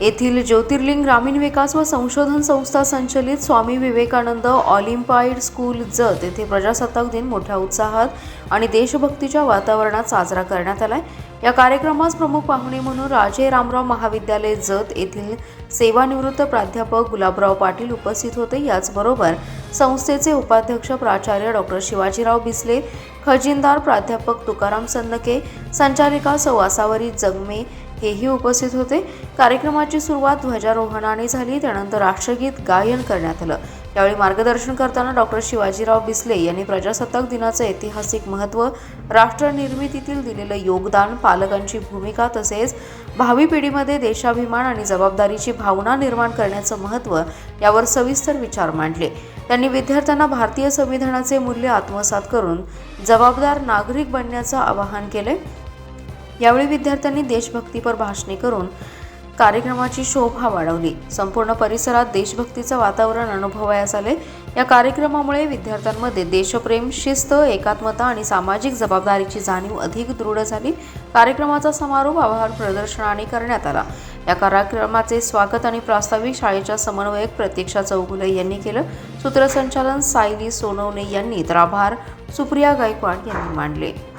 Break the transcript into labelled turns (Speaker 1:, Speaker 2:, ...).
Speaker 1: येथील ज्योतिर्लिंग ग्रामीण विकास व संशोधन संस्था संचलित स्वामी विवेकानंद ऑलिम्पाईड स्कूल जत येथे प्रजासत्ताक दिन मोठ्या उत्साहात आणि देशभक्तीच्या वातावरणात साजरा करण्यात आलाय. या कार्यक्रमास प्रमुख पाहुणे म्हणून राजे रामराव महाविद्यालय जत येथील सेवानिवृत्त प्राध्यापक गुलाबराव पाटील उपस्थित होते. याचबरोबर संस्थेचे उपाध्यक्ष प्राचार्य डॉक्टर शिवाजीराव बिसले खजिनदार प्राध्यापक तुकाराम सन्नके संचालिका सौ आसावरी जगमे हेही उपस्थित होते. कार्यक्रमाची सुरुवात ध्वजारोहणाने झाली त्यानंतर राष्ट्रगीत गायन करण्यात आलं. यावेळी मार्गदर्शन करताना डॉक्टर शिवाजीराव बिस्ले यांनी प्रजासत्ताक दिनाचं ऐतिहासिक महत्त्व राष्ट्रनिर्मितीतील दिलेलं योगदान पालकांची भूमिका तसेच भावी पिढीमध्ये देशाभिमान आणि जबाबदारीची भावना निर्माण करण्याचं महत्त्व यावर सविस्तर विचार मांडले. त्यांनी विद्यार्थ्यांना भारतीय संविधानाचे मूल्य आत्मसात करून जबाबदार नागरिक बनण्याचं आवाहन केले. यावेळी विद्यार्थ्यांनी देशभक्तीपर भाषणे करून कार्यक्रमाची शोभा वाढवली. संपूर्ण परिसरात देशभक्तीचं वातावरण अनुभवायास आले. या कार्यक्रमामुळे विद्यार्थ्यांमध्ये देशप्रेम शिस्त एकात्मता आणि सामाजिक जबाबदारीची जाणीव अधिक दृढ झाली. कार्यक्रमाचा समारोप आभार प्रदर्शनाने करण्यात आला. या कार्यक्रमाचे स्वागत आणि प्रास्ताविक शाळेच्या समन्वयक प्रतीक्षा चौगुले यांनी केलं. सूत्रसंचालन सायली सोनवणे यांनी तर आभार. सुप्रिया गायकवाड यांनी मांडले.